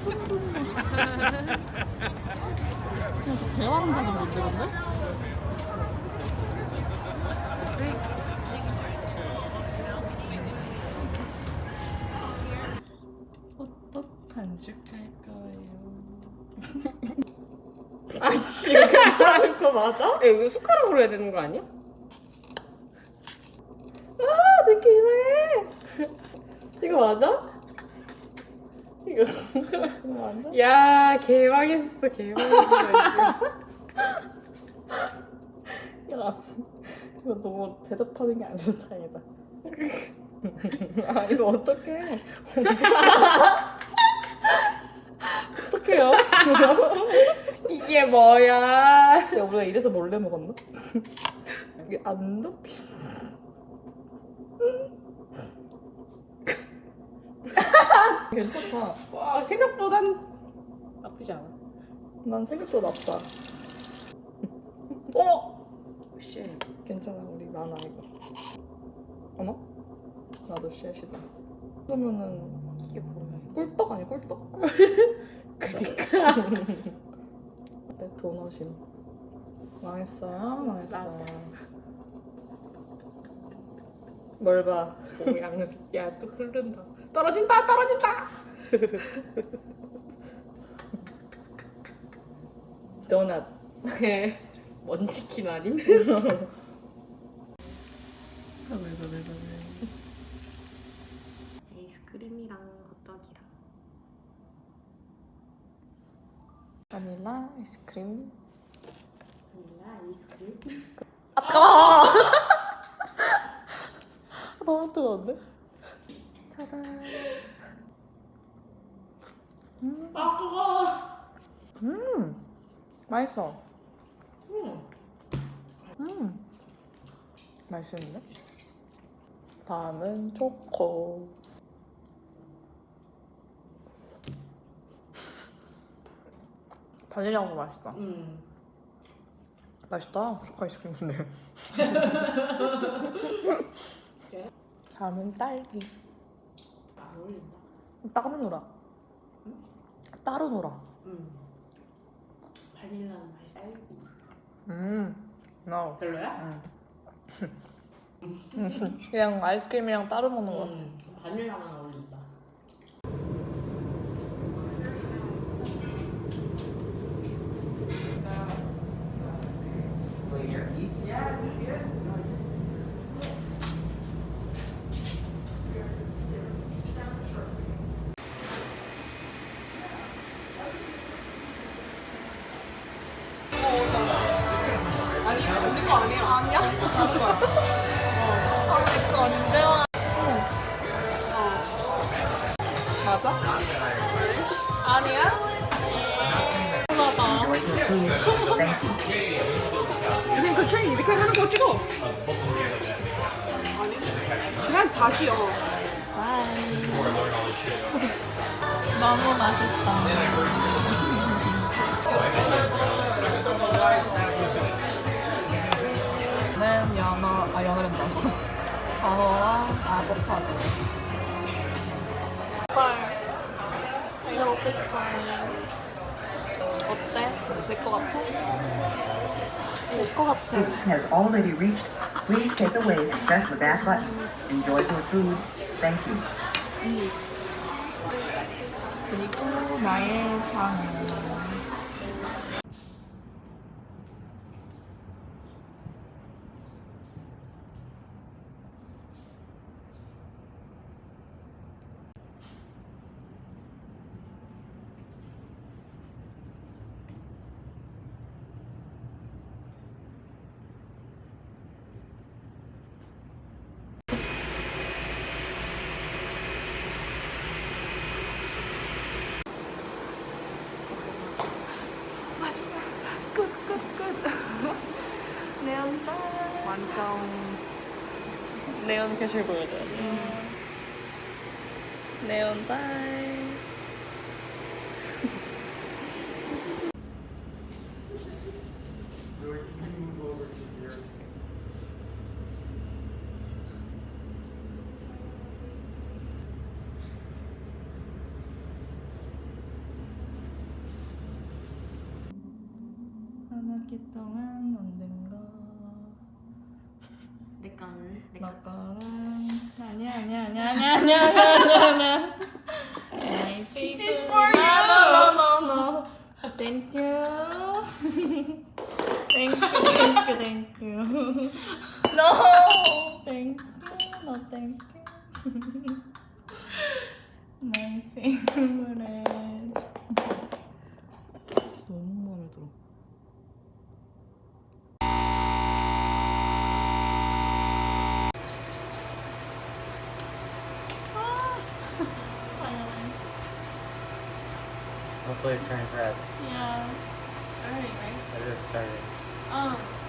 저 대화는 사진 못 찍었네? 아씨 괜찮은 거 맞아? 야, 이거 숟가락으로 해야 되는 거 아니야? 아 느낌 이상해. 이거 맞아? 이거 맞아? 야, 개망했어, 개망했어. 야 이거 너무 대접하는 게 아니라서 다행이다. 아 이거 어떡해? 어떡해요? 이게 뭐야? 야 우리가 이래서 몰래 먹었나? 이게 안 높이. 괜찮다. 와, 생각보단 나쁘지 않아. 난 생각보다 낫다. 어? 씨. 괜찮아 우리 많아 이거. 어머? 나도 쉣이다. 그러면은 이게 뭐야? 꿀떡 아니 꿀떡? 그니까. 네 도넛임. 망했어요? 망했어요. 뭘 봐? 모양. 야, 또 흐른다. 떨어진다, 떨어진다! 도넛. 네. 먼치킨 아님? 아이스크림이랑 호떡이랑. 바닐라 아이스크림. 바닐라 아이스크림? 아 뜨거워! 너무 뜨거운데? 짜잔. 음, 아, 뜨거워! 음, 맛있어. 음. 음, 맛있는데? 다음은 초코. 바닐라가 맛있다. 음. 맛있다. 초코 아이스크림인데. 다음은 딸기. 안 어울린다. 따로 놀아. 따로 놀아. 음. 바닐라는 맛있어. 음, no. 별로야? 응. 그냥 아이스크림이랑 따로 먹는 거 같아. 음. 바닐라만 어울린다. 맞아? 아니야? 봐봐. 그냥 그 트레이 이렇게 하는 거 찍어. 그냥 다시요. 너무 맛있다. 는 연어, 아 연어랜다. 전어랑 아보카도. 헐, 이거 먹고 싶어. 어때? 내 거 같아? 내 거 같아. Food has already reached. Please take away and press the back button. Enjoy your food. Thank you. 그리고 나의 장. 네 네온 교실 보여줘야 돼. 네온 바이. 한 학기 동안 내 거는 내 너 거는 아니야 아니야 아니야 아니야 아니야 아니야 아니야. My This is favorite. for you. No no no no. Thank you. Thank you thank you thank you. No. Thank you no thank you. My favorite. Hopefully it turns red. Yeah. It is starting. 어.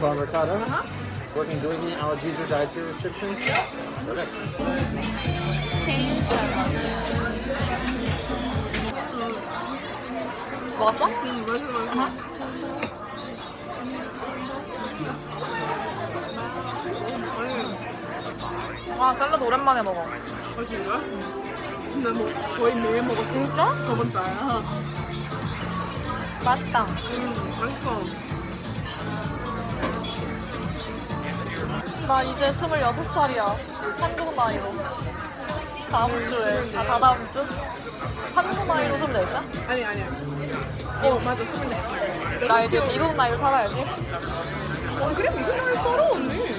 Meatball and Meatball ricotta. Working gluten, allergies, or dietary restrictions? Perfect. 먹었어? 음, 맛있어 맛있어. 와 샐러드 오랜만에 먹어. 맛있는 거야? 나뭐 거의 매일 먹었어. 진짜? 저번 달에. 맛있다. 음 맛있어. 나 이제 26살이야. 한국 나이로. 다음 주에. 아, 다 다음 주? 한국 나이로 24시야? 아니 아니야. 어 맞아 스물네. 나 이제 미국 나이로 살아야지. 어 그래 미국 나이 썰어 언니.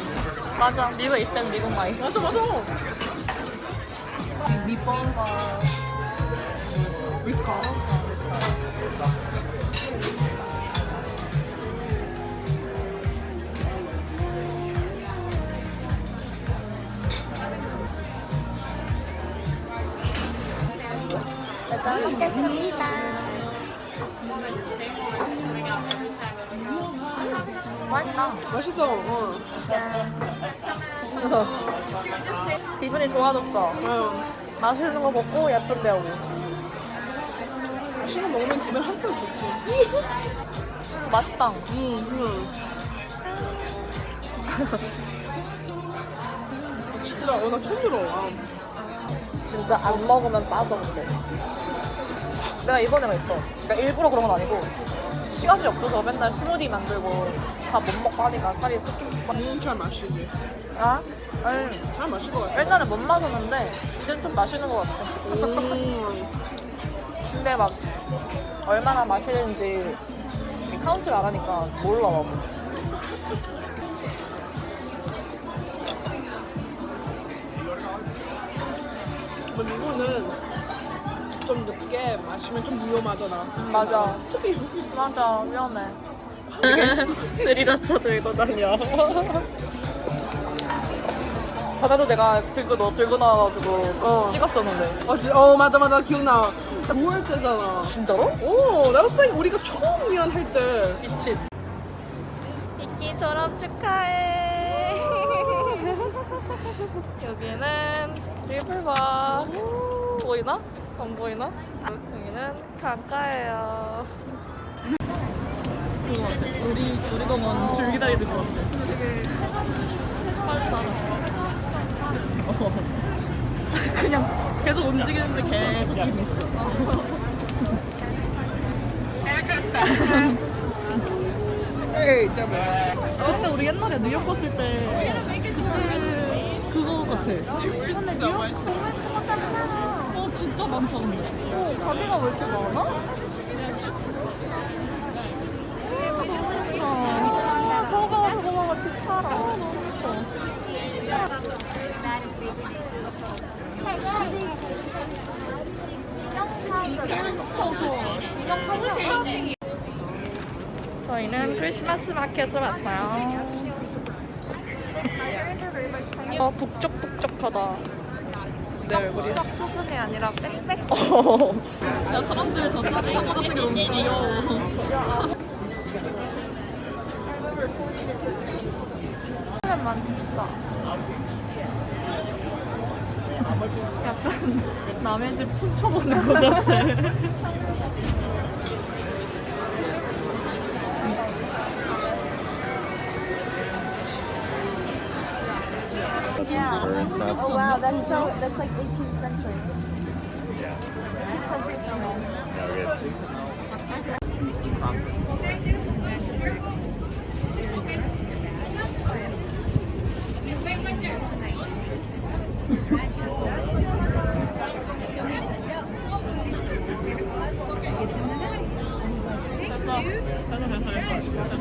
맞아. 미국에 있을 때는 미국 나이. 맞아 맞아. 밑밥과 위스카. 잘 먹겠습니다. 맛있다. 맛있어. 어. 기분이 좋아졌어. 어. 맛있는 거 먹고 예쁜 데 오고. 맛있는 거 먹으면 기분 항상 좋지. 맛있다. 음, 음. 진짜 어, 나 처음 들어와. 진짜 안 먹으면 빠져 근데. 내가 이번에가 있어. 그러니까 일부러 그런 건 아니고 시간이 없어서 맨날 스무디 만들고 다 못 먹고 하니까 살이 뚝뚝 빠. 음, 잘 마시지. 아? 아니 잘 마실 것 같아. 옛날에 못 마셨는데 이젠 좀 마시는 것 같아. 음, 근데 막 얼마나 마시는지 카운트를 안 하니까 몰라 나도. 뭐 이거는 좀 늦게 마시면 좀 위험하잖아. 맞아. 맞아 위험해. 스리라차 들고 다녀. 전에도 내가 들고 너 들고 나와가지고 어. 찍었었는데. 어, 지- 어 맞아 맞아 기억나. 9월 때잖아. 진짜로? 오, 내가 생 우리가 처음 미안할 때. 미친. 이끼 졸업 축하해. 여기는 리플바. 보이나? 안 보이나? 여기는 강가예요. 우리 놀이동원 줄 기다리는 것 같아. 되게 어. 그냥 계속 움직이는데 계속 힘 있어. 그때 우리 옛날에 뉴욕 갔을 때 그때 그거 같아. 근데 뉴욕 어 진짜 많다 근데. 어 가게가 왜 이렇게 많아? 아, 저거 저거 같이 팔아. 너무 예뻐. 저희는 크리스마스 마켓을 왔어요. 어, 북적북적하다. 내 얼굴이. 딱 수준이 아니라 빽빽. 야, 사람들 저 한번 찍는 게 너무 귀여워. 사람 많다. 약간 남의 집 훔쳐보는 것 같아. yeah. and oh, stuff. Oh wow, that's so that's like 18th century. Yeah. 18th century. Yeah.